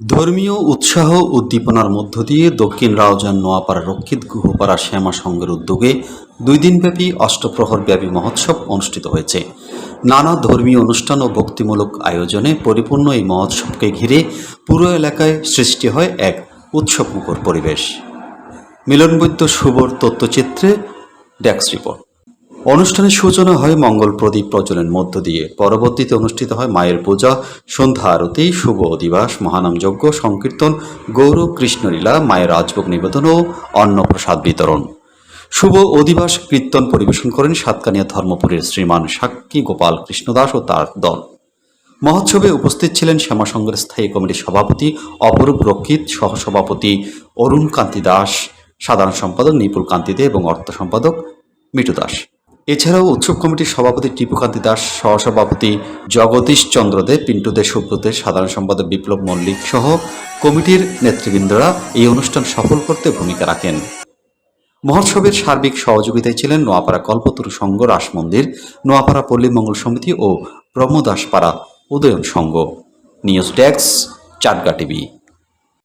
ধর্মীয় উৎসাহ উদ্দীপনার মধ্য দিয়ে দক্ষিণ রাউজান নোয়াপাড়া রক্ষিত গুহপাড়া শ্যামা সংঘের উদ্যোগে দুই দিনব্যাপী অষ্টপ্রহর ব্যাপী মহোৎসব অনুষ্ঠিত হয়েছে। নানা ধর্মীয় অনুষ্ঠান ও ভক্তিমূলক আয়োজনে পরিপূর্ণ এই মহোৎসবকে ঘিরে পুরো এলাকায় সৃষ্টি হয় এক উৎসবমুখর পরিবেশ। মিলনবৈদ্য শুভর তথ্যচিত্রে ডেস্ক রিপোর্ট। অনুষ্ঠানের সূচনা হয় মঙ্গল প্রদীপ প্রজ্বলের মধ্য দিয়ে। পরবর্তীতে অনুষ্ঠিত হয় মায়ের পূজা, সন্ধ্যা আরতি, শুভ অধিবাস, মহানাম যজ্ঞ, সংকীর্তন, গৌর, কৃষ্ণলীলা, মায়ের রাজভোগ নিবেদন ও অন্নপ্রসাদ বিতরণ। শুভ অধিবাস কীর্তন পরিবেশন করেন সাতকানিয়া ধর্মপুরের শ্রীমান সাক্ষী গোপাল কৃষ্ণদাস ও তার দল। মহোৎসবে উপস্থিত ছিলেন শ্যামাসংঘের স্থায়ী কমিটির সভাপতি অপরূপ রক্ষিত, সহসভাপতি অরুণ কান্তি দাস, সাধারণ সম্পাদক নিপুল কান্তি দে এবং অর্থ সম্পাদক মিটু দাস। এছাড়াও উৎসব কমিটির সভাপতি টিপুকান্তি দাস, সহসভাপতি জগদীশ চন্দ্র দে পিন্টু দে সুব্রত, সাধারণ সম্পাদক বিপ্লব মল্লিক সহ কমিটির নেতৃবৃন্দরা এই অনুষ্ঠান সফল করতে ভূমিকা রাখেন। মহোৎসবের সার্বিক সহযোগিতায় ছিলেন নোয়াপাড়া কল্পতরু সংঘ, রাস মন্দির, নোয়াপাড়া পল্লী মঙ্গল সমিতি ও Brahmadaspara Udayan Sangha. News desk, Chatga TV.